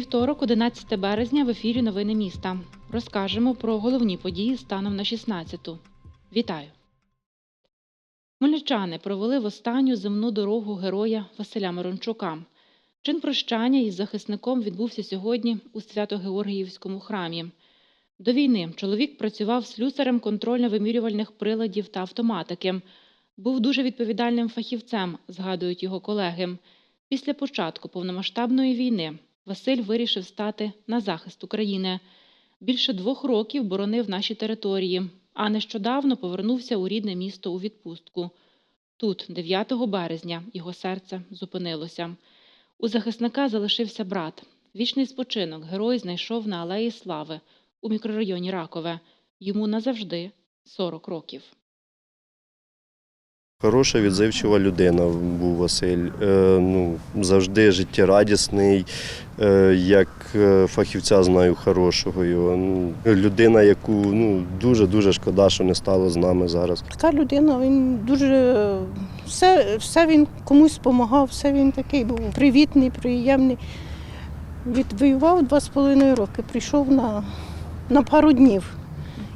Вівторок, 11 березня, в ефірі Новини міста. Розкажемо про головні події станом на 16-ту. Вітаю! Хмельничани провели в останню земну дорогу героя Василя Мирончука. Чин прощання із захисником відбувся сьогодні у Свято-Георгіївському храмі. До війни чоловік працював слюсарем контрольно-вимірювальних приладів та автоматики. Був дуже відповідальним фахівцем, згадують його колеги. Після початку повномасштабної війни Василь вирішив стати на захист України. Більше двох років боронив наші території, а нещодавно повернувся у рідне місто у відпустку. Тут, 9 березня, його серце зупинилося. У захисника залишився брат. Вічний спочинок герой знайшов на Алеї Слави у мікрорайоні Ракове. Йому назавжди 40 років. Хороша, відзивчива людина був Василь. Е, ну, завжди життєрадісний, е, як е, фахівця знаю хорошого його. Ну, людина, яку ну, дуже-дуже шкода, що не стало з нами зараз. Така людина, він дуже все, все він комусь допомагав, все він такий був привітний, приємний. Відвоював два з половиною роки, прийшов на, на пару днів.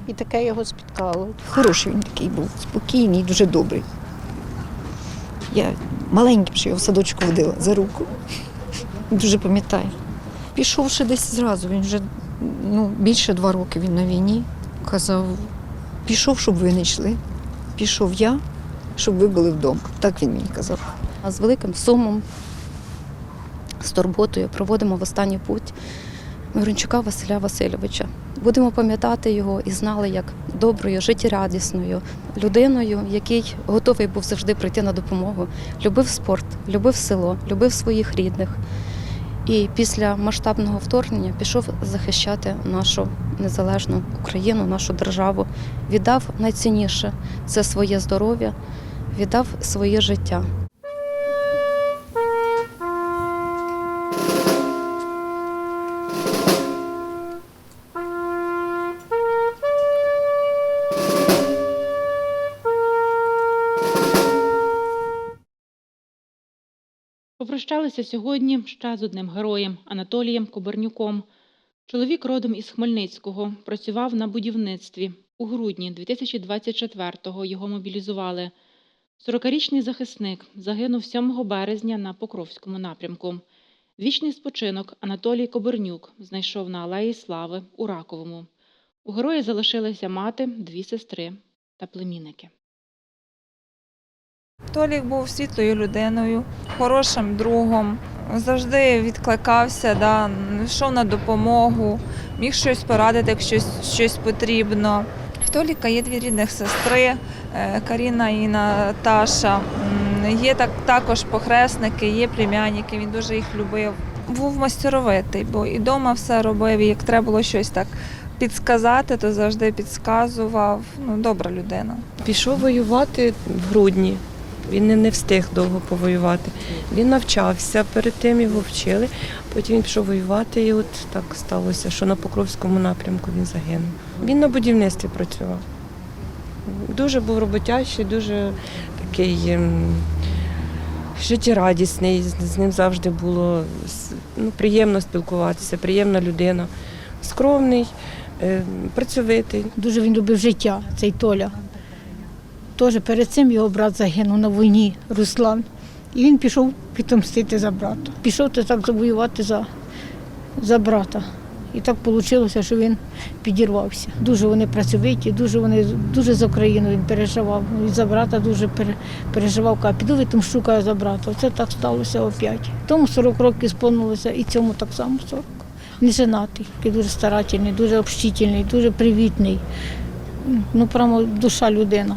І таке його спіткало. Хороший він такий був, спокійний, дуже добрий. Я маленьким ще його в садочку водила за руку. Дуже пам'ятаю. Пішов ще десь зразу, він вже ну, більше два роки він на війні. Казав, пішов, щоб ви не йшли. Пішов я, щоб ви були вдома. Так він мені казав. А з великим сумом, з турботою проводимо в останній путь Мирончука Василя Васильовича. Будемо пам'ятати його і знали як доброю, життєрадісною людиною, який готовий був завжди прийти на допомогу. Любив спорт, любив село, любив своїх рідних. І після масштабного вторгнення пішов захищати нашу незалежну Україну, нашу державу. Віддав найцінніше це своє здоров'я, віддав своє життя. Попрощалися сьогодні ще з одним героєм Анатолієм Кобернюком. Чоловік родом із Хмельницького, працював на будівництві. У грудні 2024-го його мобілізували. 40-річний захисник загинув 7 березня на Покровському напрямку. Вічний спочинок Анатолій Кобернюк знайшов на Алеї Слави у Раковому. У героя залишилися мати, дві сестри та племінники. Толік був світлою людиною, хорошим другом, завжди відкликався, да, йшов на допомогу, міг щось порадити, якщо щось, щось потрібно. В Толіка є дві рідних сестри, е, Каріна і Наташа. Є так, також похресники, є племянники, він дуже їх любив. Був майстеровитий, бо і вдома все робив, і як треба було щось так підсказати, то завжди підсказував. Ну, добра людина. Пішов воювати в грудні. Він не, встиг довго повоювати. Він навчався, перед тим його вчили. Потім він пішов воювати, і от так сталося, що на Покровському напрямку він загинув. Він на будівництві працював. Дуже був роботящий, дуже такий ем, життєрадісний. З, ним завжди було ну, приємно спілкуватися, приємна людина, скромний, е, працьовитий. Дуже він любив життя, цей Толя. Теж перед цим його брат загинув на війні, Руслан. І він пішов відомстити за брата. Пішов так завоювати за, за брата. І так вийшло, що він підірвався. Дуже вони працьовиті, дуже вони дуже за Україну він переживав. І за брата дуже пере- переживав. Каже, піду відомщу каже, за брата. Оце так сталося опять. Тому 40 років сповнилося, і цьому так само 40. Не женатий, дуже старательний, дуже общительний, дуже привітний. Ну, прямо душа людина.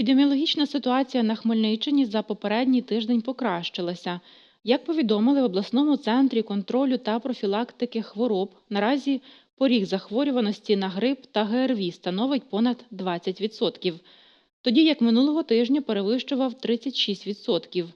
Епідеміологічна ситуація на Хмельниччині за попередній тиждень покращилася. Як повідомили в обласному центрі контролю та профілактики хвороб, наразі поріг захворюваності на грип та ГРВІ становить понад 20%, тоді як минулого тижня перевищував 36%.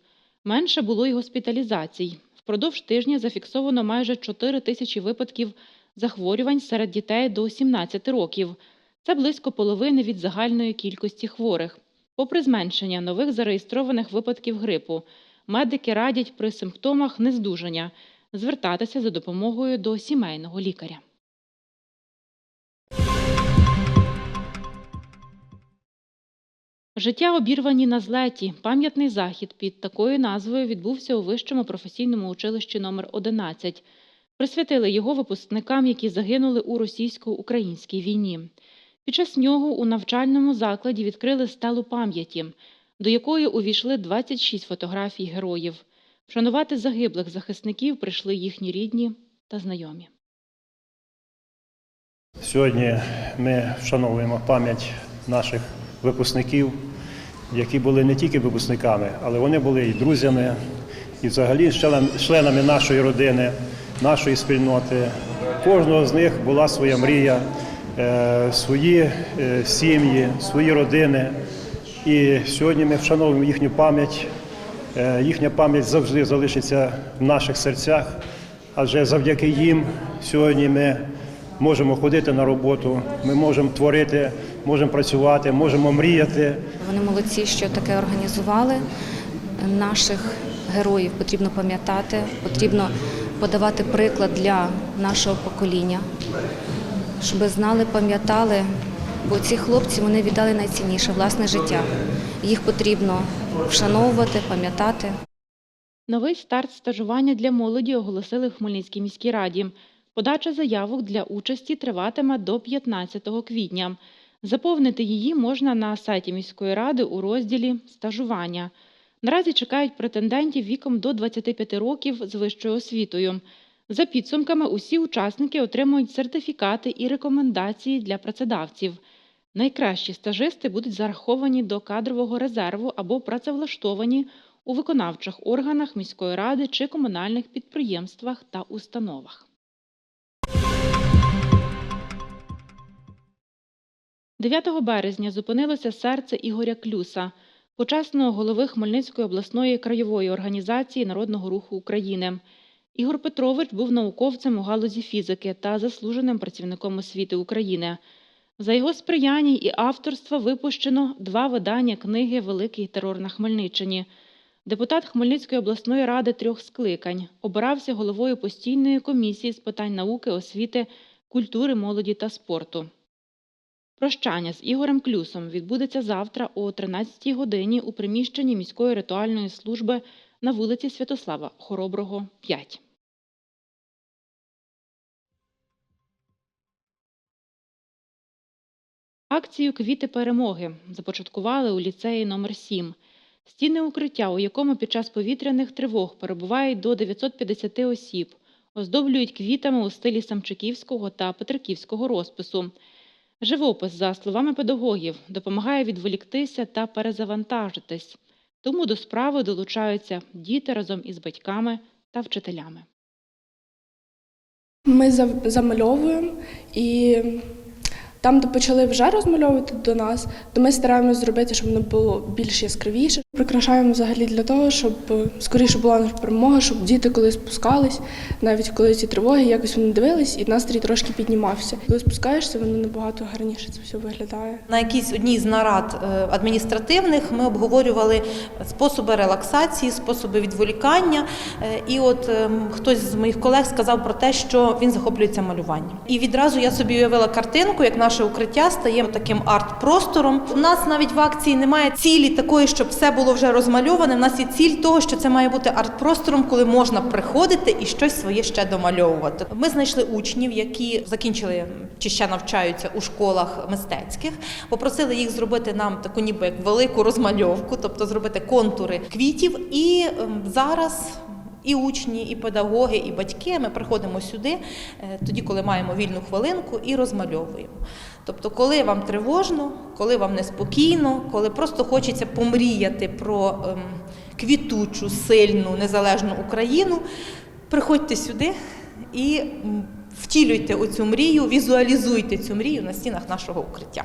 Менше було й госпіталізацій. Впродовж тижня зафіксовано майже 4 тисячі випадків захворювань серед дітей до 17 років. Це близько половини від загальної кількості хворих. Попри зменшення нових зареєстрованих випадків грипу, медики радять при симптомах нездужання звертатися за допомогою до сімейного лікаря. Життя обірвані на злеті. Пам'ятний захід під такою назвою відбувся у Вищому професійному училищі номер 11 Присвятили його випускникам, які загинули у російсько-українській війні. Під час нього у навчальному закладі відкрили стелу пам'яті, до якої увійшли 26 фотографій героїв. Вшанувати загиблих захисників прийшли їхні рідні та знайомі. Сьогодні ми вшановуємо пам'ять наших випускників, які були не тільки випускниками, але вони були і друзями, і взагалі членами нашої родини, нашої спільноти. Кожного з них була своя мрія, свої е, сім'ї, свої родини. І сьогодні ми вшановуємо їхню пам'ять. Е, Їхня пам'ять завжди залишиться в наших серцях, адже завдяки їм сьогодні ми можемо ходити на роботу, ми можемо творити, можемо працювати, можемо мріяти. Вони молодці, що таке організували. Наших героїв потрібно пам'ятати, потрібно подавати приклад для нашого покоління, щоб знали, пам'ятали, бо ці хлопці вони віддали найцінніше власне життя. Їх потрібно вшановувати, пам'ятати. Новий старт стажування для молоді оголосили в Хмельницькій міській раді. Подача заявок для участі триватиме до 15 квітня. Заповнити її можна на сайті міської ради у розділі Стажування. Наразі чекають претендентів віком до 25 років з вищою освітою. За підсумками, усі учасники отримують сертифікати і рекомендації для працедавців. Найкращі стажисти будуть зараховані до кадрового резерву або працевлаштовані у виконавчих органах міської ради чи комунальних підприємствах та установах. 9 березня зупинилося серце Ігоря Клюса, почесного голови Хмельницької обласної краєвої організації Народного руху України. Ігор Петрович був науковцем у галузі фізики та заслуженим працівником освіти України. За його сприяння і авторства випущено два видання книги Великий терор на Хмельниччині. Депутат Хмельницької обласної ради трьох скликань обирався головою постійної комісії з питань науки, освіти, культури, молоді та спорту. Прощання з Ігорем Клюсом відбудеться завтра о 13-й годині у приміщенні міської ритуальної служби на вулиці Святослава Хороброго, 5. Акцію Квіти перемоги започаткували у ліцеї номер 7 Стіни укриття, у якому під час повітряних тривог перебувають до 950 осіб, оздоблюють квітами у стилі самчиківського та петриківського розпису. Живопис, за словами педагогів, допомагає відволіктися та перезавантажитись. Тому до справи долучаються діти разом із батьками та вчителями. Ми замальовуємо і там, де почали вже розмальовувати до нас, то ми стараємося зробити, щоб воно було більш яскравіше. Прикрашаємо взагалі для того, щоб е, скоріше була наша перемога, щоб діти, коли спускались, навіть коли ці тривоги, якось вони дивились, і настрій трошки піднімався. Коли спускаєшся, воно набагато гарніше це все виглядає. На якійсь одній з нарад е, адміністративних ми обговорювали способи релаксації, способи відволікання. Е, І от хтось з моїх колег сказав про те, що він захоплюється малюванням. І відразу я собі уявила картинку, як наше укриття стає таким арт-простором. У нас навіть в акції немає цілі такої, щоб все було вже розмальоване. У нас є ціль того, що це має бути арт-простором, коли можна приходити і щось своє ще домальовувати. Ми знайшли учнів, які закінчили чи ще навчаються у школах мистецьких. Попросили їх зробити нам таку, ніби як велику розмальовку, тобто зробити контури квітів. І ем, зараз І учні, і педагоги, і батьки. Ми приходимо сюди е, тоді, коли маємо вільну хвилинку, і розмальовуємо. Тобто, коли вам тривожно, коли вам неспокійно, коли просто хочеться помріяти про ем, квітучу, сильну, незалежну Україну, приходьте сюди і втілюйте оцю мрію, візуалізуйте цю мрію на стінах нашого укриття.